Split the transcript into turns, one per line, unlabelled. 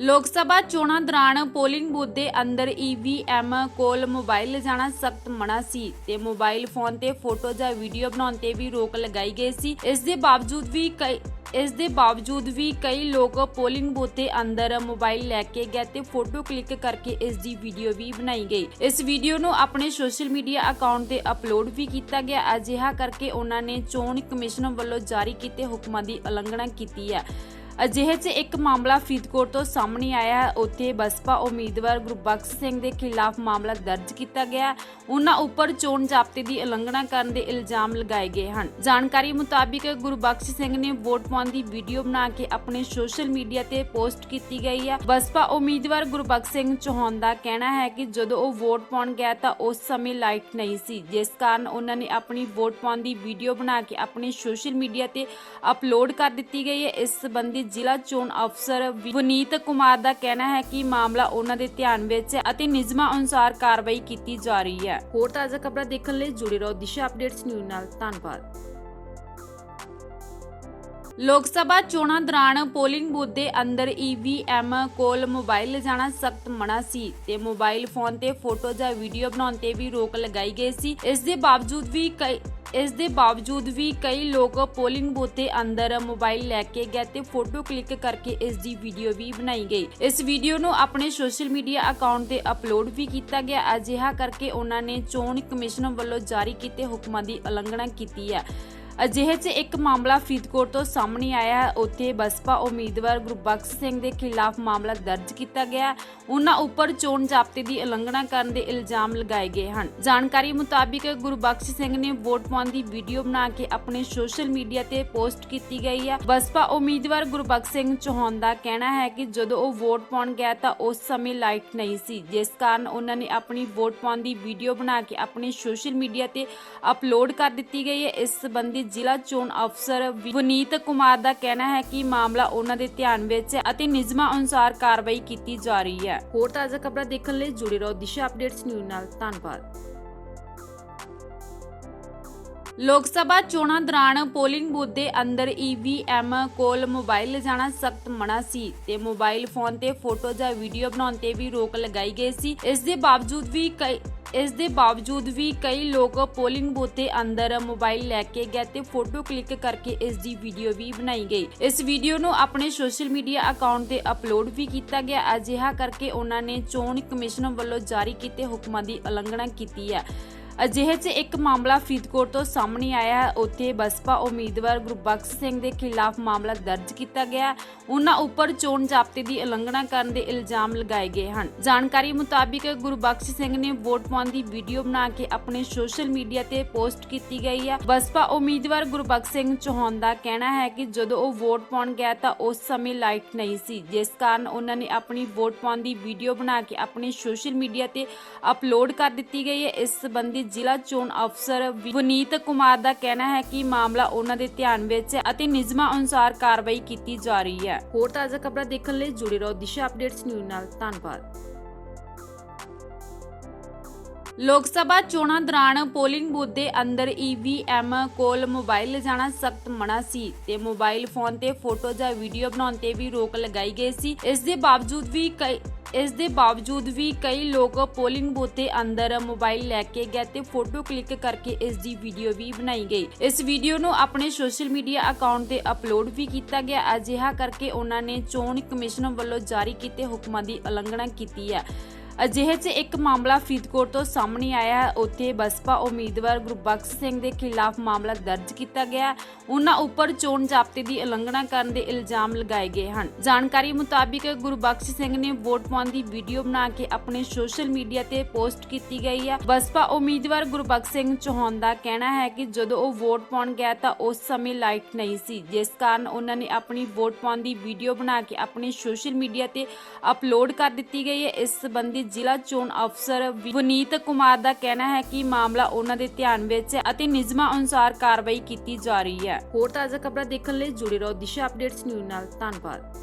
ਲੋਕ ਸਭਾ ਚੋਣਾਂ ਦੌਰਾਨ ਪੋਲਿੰਗ ਬੂਥ ਦੇ ਅੰਦਰ ਈਵੀਐਮ ਕੋਲ ਮੋਬਾਈਲ ਲਿਜਾਣਾ ਸਖਤ ਮਨਾ ਸੀ ਤੇ ਮੋਬਾਈਲ ਫੋਨ ਤੇ ਫੋਟੋ ਜਾਂ ਵੀਡੀਓ ਬਣਾਉਣ ਤੇ ਵੀ ਰੋਕ ਲਗਾਈ ਗਈ ਸੀ। ਇਸ ਦੇ ਬਾਵਜੂਦ ਵੀ ਕਈ ਇਸ ਦੇ ਬਾਵਜੂਦ ਵੀ ਕਈ ਲੋਕ ਪੋਲਿੰਗ ਬੂਥ ਦੇ ਅੰਦਰ ਮੋਬਾਈਲ ਲੈ ਕੇ ਗਏ ਤੇ ਫੋਟੋ ਕਲਿੱਕ ਕਰਕੇ ਇਸ ਦੀ ਵੀਡੀਓ ਵੀ ਬਣਾਈ ਗਈ। ਇਸ ਵੀਡੀਓ ਨੂੰ ਆਪਣੇ ਸੋਸ਼ਲ ਮੀਡੀਆ ਅਕਾਊਂਟ ਤੇ ਅਪਲੋਡ ਵੀ ਕੀਤਾ ਗਿਆ। ਅਜਿਹਾ ਕਰਕੇ ਉਹਨਾਂ ਨੇ ਚੋਣ ਕਮਿਸ਼ਨ ਵੱਲੋਂ ਜਾਰੀ ਕੀਤੇ ਹੁਕਮਾਂ ਦੀ ਉਲੰਘਣਾ ਕੀਤੀ ਹੈ। ਅਜਿਹੇ 'ਚ ਇੱਕ ਮਾਮਲਾ ਫਰੀਦਕੋਟ ਤੋਂ ਸਾਹਮਣੇ ਆਇਆ ਹੈ। ਉੱਥੇ ਬਸਪਾ ਉਮੀਦਵਾਰ ਗੁਰਬਖਸ਼ ਸਿੰਘ ਦੇ ਖਿਲਾਫ ਮਾਮਲਾ ਦਰਜ ਕੀਤਾ ਗਿਆ ਉਹਨਾਂ ਉੱਪਰ ਚੋਣ ਜ਼ਾਬਤੇ ਦੀ ਉਲੰਘਣਾ ਕਰਨ ਦੇ ਇਲਜ਼ਾਮ ਲਗਾਏ ਗਏ ਹਨ। ਜਾਣਕਾਰੀ ਮੁਤਾਬਿਕ ਗੁਰਬਖਸ਼ ਸਿੰਘ ਨੇ ਵੋਟ ਪਾਉਣ ਦੀ ਵੀਡੀਓ ਬਣਾ ਕੇ ਆਪਣੇ ਸੋਸ਼ਲ ਮੀਡੀਆ ਤੇ ਪੋਸਟ ਕੀਤੀ ਗਈ ਹੈ। ਬਸਪਾ ਉਮੀਦਵਾਰ ਗੁਰਬਖਸ਼ ਸਿੰਘ ਚੌਹਾਨ ਦਾ ਕਹਿਣਾ ਹੈ ਕਿ ਜਦੋਂ ਉਹ ਵੋਟ ਪਾਉਣ ਗਿਆ ਤਾਂ ਉਸ ਸਮੇਂ ਲਾਈਟ ਨਹੀਂ ਸੀ। ਜਿਸ ਕਾਰਨ ਉਹਨਾਂ ਨੇ ਆਪਣੀ ਵੋਟ ਪਾਉਣ ਦੀ ਵੀਡੀਓ ਬਣਾ ਕੇ ਆਪਣੇ ਸੋਸ਼ਲ ਮੀਡੀਆ ਤੇ ਅਪਲੋਡ ਕਰ ਦਿੱਤੀ ਗਈ ਹੈ। ਇਸ ਸੰਬੰਧੀ ਜ਼ਿਲ੍ਹਾ ਚੋਣ ਅਫਸਰ ਵਨੀਤ ਕੁਮਾਰ ਦਾ ਕਹਿਣਾ ਹੈ ਕਿ ਮਾਮਲਾ ਉਹਨਾਂ ਦੇ ਧਿਆਨ ਵਿੱਚ ਹੈ ਅਤੇ ਨਿਯਮਾਂ ਅਨੁਸਾਰ ਕਾਰਵਾਈ ਕੀਤੀ ਜਾ ਰਹੀ ਹੈ। ਹੋਰ ਤਾਜ਼ਾ ਖਬਰਾਂ ਦੇਖਣ ਲਈ ਜੁੜੇ ਰਹੋ ਦਿਸ਼ਾ ਅਪਡੇਟਸ ਨਿਊਜ਼ ਨਾਲ। ਧੰਨਵਾਦ। ਲੋਕ ਸਭਾ ਚੋਣਾਂ ਦੌਰਾਨ ਪੋਲਿੰਗ ਬੂਥ ਦੇ ਅੰਦਰ ਈਵੀਐਮ ਕੋਲ ਮੋਬਾਈਲ ਲਿਜਾਣਾ ਸਖਤ ਮਨਾ ਸੀ ਤੇ ਮੋਬਾਈਲ ਫੋਨ ਤੇ ਫੋਟੋ ਜਾਂ ਵੀਡੀਓ ਬਣਾਉਣ ਤੇ ਵੀ ਰੋਕ ਲਗਾਈ ਗਈ ਸੀ। ਇਸ ਦੇ ਬਾਵਜੂਦ ਵੀ ਕਈ ਇਸ ਦੇ ਬਾਵਜੂਦ ਵੀ ਕਈ ਲੋਕ ਪੋਲਿੰਗ ਬੂਥ ਦੇ ਅੰਦਰ ਮੋਬਾਈਲ ਲੈ ਕੇ ਗਏ ਤੇ ਫੋਟੋ ਕਲਿੱਕ ਕਰਕੇ ਇਸ ਦੀ ਵੀਡੀਓ ਵੀ ਬਣਾਈ ਗਈ। ਇਸ ਵੀਡੀਓ ਨੂੰ ਆਪਣੇ ਸੋਸ਼ਲ ਮੀਡੀਆ ਅਕਾਊਂਟ ਤੇ ਅਪਲੋਡ ਵੀ ਕੀਤਾ ਗਿਆ। ਅਜਿਹਾ ਕਰਕੇ ਉਹਨਾਂ ਨੇ ਚੋਣ ਕਮਿਸ਼ਨ ਵੱਲੋਂ ਜਾਰੀ ਕੀਤੇ ਹੁਕਮਾਂ ਦੀ ਉਲੰਘਣਾ ਕੀਤੀ ਹੈ। ਅਜਿਹੇ 'ਚ ਇੱਕ ਮਾਮਲਾ ਫਰੀਦਕੋਟ ਤੋਂ ਸਾਹਮਣੇ ਆਇਆ ਹੈ। ਉੱਥੇ ਬਸਪਾ ਉਮੀਦਵਾਰ ਗੁਰਬਖਸ਼ ਸਿੰਘ ਦੇ ਖਿਲਾਫ ਮਾਮਲਾ ਦਰਜ ਕੀਤਾ ਗਿਆ ਉਹਨਾਂ ਉੱਪਰ ਚੋਣ ਜ਼ਾਬਤੇ ਦੀ ਉਲੰਘਣਾ ਕਰਨ ਦੇ ਇਲਜ਼ਾਮ ਲਗਾਏ ਗਏ ਹਨ। ਜਾਣਕਾਰੀ ਮੁਤਾਬਿਕ ਗੁਰਬਖਸ਼ ਸਿੰਘ ਨੇ ਵੋਟ ਪਾਉਣ ਦੀ ਵੀਡੀਓ ਬਣਾ ਕੇ ਆਪਣੇ ਸੋਸ਼ਲ ਮੀਡੀਆ ਤੇ ਪੋਸਟ ਕੀਤੀ ਗਈ ਹੈ। ਬਸਪਾ ਉਮੀਦਵਾਰ ਗੁਰਬਖਸ਼ ਸਿੰਘ ਚੌਹਾਨ ਦਾ ਕਹਿਣਾ ਹੈ ਕਿ ਜਦੋਂ ਉਹ ਵੋਟ ਪਾਉਣ ਗਿਆ ਤਾਂ ਉਸ ਸਮੇਂ ਲਾਈਟ ਨਹੀਂ ਸੀ। ਜਿਸ ਕਾਰਨ ਉਹਨਾਂ ਨੇ ਆਪਣੀ ਵੋਟ ਪਾਉਣ ਦੀ ਵੀਡੀਓ ਬਣਾ ਕੇ ਆਪਣੇ ਸੋਸ਼ਲ ਮੀਡੀਆ ਤੇ ਅਪਲੋਡ ਕਰ ਦਿੱਤੀ ਗਈ ਹੈ। ਇਸ ਸੰਬੰਧੀ ਜ਼ਿਲ੍ਹਾ ਚੋਣ ਅਫਸਰ ਵਨੀਤ ਕੁਮਾਰ ਦਾ ਕਹਿਣਾ ਹੈ ਕਿ ਮਾਮਲਾ ਉਹਨਾਂ ਦੇ ਧਿਆਨ ਵਿੱਚ ਹੈ ਅਤੇ ਨਿਯਮਾਂ ਅਨੁਸਾਰ ਕਾਰਵਾਈ ਕੀਤੀ ਜਾ ਰਹੀ ਹੈ। ਹੋਰ ਤਾਜ਼ਾ ਖਬਰਾਂ ਦੇਖਣ ਲਈ ਜੁੜੇ ਰਹੋ ਦਿਸ਼ਾ ਅਪਡੇਟਸ ਨਿਊਜ਼ ਨਾਲ। ਧੰਨਵਾਦ। ਲੋਕ ਸਭਾ ਚੋਣਾਂ ਦੌਰਾਨ ਪੋਲਿੰਗ ਬੂਥ ਦੇ ਅੰਦਰ ਈਵੀਐਮ ਕੋਲ ਮੋਬਾਈਲ ਲਿਜਾਣਾ ਸਖਤ ਮਨਾ ਸੀ ਤੇ ਮੋਬਾਈਲ ਫੋਨ ਤੇ ਫੋਟੋ ਜਾਂ ਵੀਡੀਓ ਬਣਾਉਣ ਤੇ ਵੀ ਰੋਕ ਲਗਾਈ ਗਈ ਸੀ। ਇਸ ਦੇ ਬਾਵਜੂਦ ਵੀ ਕਈ ਇਸ ਦੇ ਬਾਵਜੂਦ ਵੀ ਕਈ ਲੋਕ ਪੋਲਿੰਗ ਬੂਥ ਦੇ ਅੰਦਰ ਮੋਬਾਈਲ ਲੈ ਕੇ ਗਏ ਤੇ ਫੋਟੋ ਕਲਿੱਕ ਕਰਕੇ ਇਸ ਦੀ ਵੀਡੀਓ ਵੀ ਬਣਾਈ ਗਈ। ਇਸ ਵੀਡੀਓ ਨੂੰ ਆਪਣੇ ਸੋਸ਼ਲ ਮੀਡੀਆ ਅਕਾਊਂਟ ਤੇ ਅਪਲੋਡ ਵੀ ਕੀਤਾ ਗਿਆ। ਅਜਿਹਾ ਕਰਕੇ ਉਹਨਾਂ ਨੇ ਚੋਣ ਕਮਿਸ਼ਨ ਵੱਲੋਂ ਜਾਰੀ ਕੀਤੇ ਹੁਕਮਾਂ ਦੀ ਉਲੰਘਣਾ ਕੀਤੀ ਹੈ। ਅਜਿਹੇ 'ਚ ਇੱਕ ਮਾਮਲਾ ਫਰੀਦਕੋਟ ਤੋਂ ਸਾਹਮਣੇ ਆਇਆ ਹੈ। ਉੱਥੇ ਬਸਪਾ ਉਮੀਦਵਾਰ ਗੁਰਬਖਸ਼ ਸਿੰਘ ਦੇ ਖਿਲਾਫ ਮਾਮਲਾ ਦਰਜ ਕੀਤਾ ਗਿਆ ਉਹਨਾਂ ਉੱਪਰ ਚੋਣ ਜ਼ਾਬਤੇ ਦੀ ਉਲੰਘਣਾ ਕਰਨ ਦੇ ਇਲਜ਼ਾਮ ਲਗਾਏ ਗਏ ਹਨ। ਜਾਣਕਾਰੀ ਮੁਤਾਬਿਕ ਗੁਰਬਖਸ਼ ਸਿੰਘ ਨੇ ਵੋਟ ਪਾਉਣ ਦੀ ਵੀਡੀਓ ਬਣਾ ਕੇ ਆਪਣੇ ਸੋਸ਼ਲ ਮੀਡੀਆ ਤੇ ਪੋਸਟ ਕੀਤੀ ਗਈ ਹੈ। ਬਸਪਾ ਉਮੀਦਵਾਰ ਗੁਰਬਖਸ਼ ਸਿੰਘ ਚੌਹਾਨ ਦਾ ਕਹਿਣਾ ਹੈ ਕਿ ਜਦੋਂ ਉਹ ਵੋਟ ਪਾਉਣ ਗਿਆ ਤਾਂ ਉਸ ਸਮੇਂ ਲਾਈਟ ਨਹੀਂ ਸੀ। ਜਿਸ ਕਾਰਨ ਉਹਨਾਂ ਨੇ ਆਪਣੀ ਵੋਟ ਪਾਉਣ ਦੀ ਵੀਡੀਓ ਬਣਾ ਕੇ ਆਪਣੇ ਸੋਸ਼ਲ ਮੀਡੀਆ ਤੇ ਅਪਲੋਡ ਕਰ ਦਿੱਤੀ ਗਈ ਹੈ। ਇਸ ਸੰਬੰਧੀ ਜ਼ਿਲ੍ਹਾ ਚੋਣ ਅਫਸਰ ਵਨੀਤ ਕੁਮਾਰ ਦਾ ਕਹਿਣਾ ਹੈ ਕਿ ਮਾਮਲਾ ਉਹਨਾਂ ਦੇ ਧਿਆਨ ਵਿੱਚ ਹੈ ਅਤੇ ਨਿਯਮਾਂ ਅਨੁਸਾਰ ਕਾਰਵਾਈ ਕੀਤੀ ਜਾ ਰਹੀ ਹੈ। ਹੋਰ ਤਾਜ਼ਾ ਖਬਰਾਂ ਦੇਖਣ ਲਈ ਜੁੜੇ ਰਹੋ ਦਿਸ਼ਾ ਅਪਡੇਟਸ ਨਿਊਜ਼ ਨਾਲ। ਧੰਨਵਾਦ। ਲੋਕ ਸਭਾ ਚੋਣਾਂ ਦੌਰਾਨ ਪੋਲਿੰਗ ਬੂਥ ਦੇ ਅੰਦਰ ਈਵੀਐਮ ਕੋਲ ਮੋਬਾਈਲ ਲਿਜਾਣਾ ਸਖਤ ਮਨਾ ਸੀ ਤੇ ਮੋਬਾਈਲ ਫੋਨ ਤੇ ਫੋਟੋ ਜਾਂ ਵੀਡੀਓ ਬਣਾਉਣ ਤੇ ਵੀ ਰੋਕ ਲਗਾਈ ਗਈ ਸੀ। ਇਸ ਦੇ ਬਾਵਜੂਦ ਵੀ ਕਈ ਇਸ ਦੇ ਬਾਵਜੂਦ ਵੀ ਕਈ ਲੋਕ ਪੋਲਿੰਗ ਬੂਥ ਦੇ ਅੰਦਰ ਮੋਬਾਈਲ ਲੈ ਕੇ ਗਏ ਤੇ ਫੋਟੋ ਕਲਿੱਕ ਕਰਕੇ ਇਸ ਦੀ ਵੀਡੀਓ ਵੀ ਬਣਾਈ ਗਈ। ਇਸ ਵੀਡੀਓ ਨੂੰ ਆਪਣੇ ਸੋਸ਼ਲ ਮੀਡੀਆ ਅਕਾਊਂਟ ਤੇ ਅਪਲੋਡ ਵੀ ਕੀਤਾ ਗਿਆ। ਅਜਿਹਾ ਕਰਕੇ ਉਹਨਾਂ ਨੇ ਚੋਣ ਕਮਿਸ਼ਨ ਵੱਲੋਂ ਜਾਰੀ ਕੀਤੇ ਹੁਕਮਾਂ ਦੀ ਉਲੰਘਣਾ ਕੀਤੀ ਹੈ। ਅਜਿਹੇ 'ਚ ਇੱਕ ਮਾਮਲਾ ਫਰੀਦਕੋਟ ਤੋਂ ਸਾਹਮਣੇ ਆਇਆ ਹੈ। ਉੱਥੇ ਬਸਪਾ ਉਮੀਦਵਾਰ ਗੁਰਬਖਸ਼ ਸਿੰਘ ਦੇ ਖਿਲਾਫ ਮਾਮਲਾ ਦਰਜ ਕੀਤਾ ਗਿਆ ਉਹਨਾਂ ਉੱਪਰ ਚੋਣ ਜ਼ਾਬਤੇ ਦੀ ਉਲੰਘਣਾ ਕਰਨ ਦੇ ਇਲਜ਼ਾਮ ਲਗਾਏ ਗਏ ਹਨ। ਜਾਣਕਾਰੀ ਮੁਤਾਬਿਕ ਗੁਰਬਖਸ਼ ਸਿੰਘ ਨੇ ਵੋਟ ਪਾਉਣ ਦੀ ਵੀਡੀਓ ਬਣਾ ਕੇ ਆਪਣੇ ਸੋਸ਼ਲ ਮੀਡੀਆ ਤੇ ਪੋਸਟ ਕੀਤੀ ਗਈ ਹੈ। ਬਸਪਾ ਉਮੀਦਵਾਰ ਗੁਰਬਖਸ਼ ਸਿੰਘ ਚੌਹਾਨ ਦਾ ਕਹਿਣਾ ਹੈ ਕਿ ਜਦੋਂ ਉਹ ਵੋਟ ਪਾਉਣ ਗਿਆ ਤਾਂ ਉਸ ਸਮੇਂ ਲਾਈਟ ਨਹੀਂ ਸੀ। ਜਿਸ ਕਾਰਨ ਉਹਨਾਂ ਨੇ ਆਪਣੀ ਵੋਟ ਪਾਉਣ ਦੀ ਵੀਡੀਓ ਬਣਾ ਕੇ ਆਪਣੇ ਸੋਸ਼ਲ ਮੀਡੀਆ ਤੇ ਅਪਲੋਡ ਕਰ ਦਿੱਤੀ ਗਈ ਹੈ। ਇਸ ਸੰਬੰਧੀ ਜ਼ਿਲ੍ਹਾ ਚੋਣ ਅਫਸਰ ਵਨੀਤ ਕੁਮਾਰ ਦਾ ਕਹਿਣਾ ਹੈ ਕਿ ਮਾਮਲਾ ਉਹਨਾਂ ਦੇ ਧਿਆਨ ਵਿੱਚ ਹੈ ਅਤੇ ਨਿਯਮਾਂ ਅਨੁਸਾਰ ਕਾਰਵਾਈ ਕੀਤੀ ਜਾ ਰਹੀ ਹੈ। ਹੋਰ ਤਾਜ਼ਾ ਖਬਰਾਂ ਦੇਖਣ ਲਈ ਜੁੜੇ ਰਹੋ ਦਿਸ਼ਾ ਅਪਡੇਟਸ ਨਿਊਜ਼ ਨਾਲ। ਧੰਨਵਾਦ।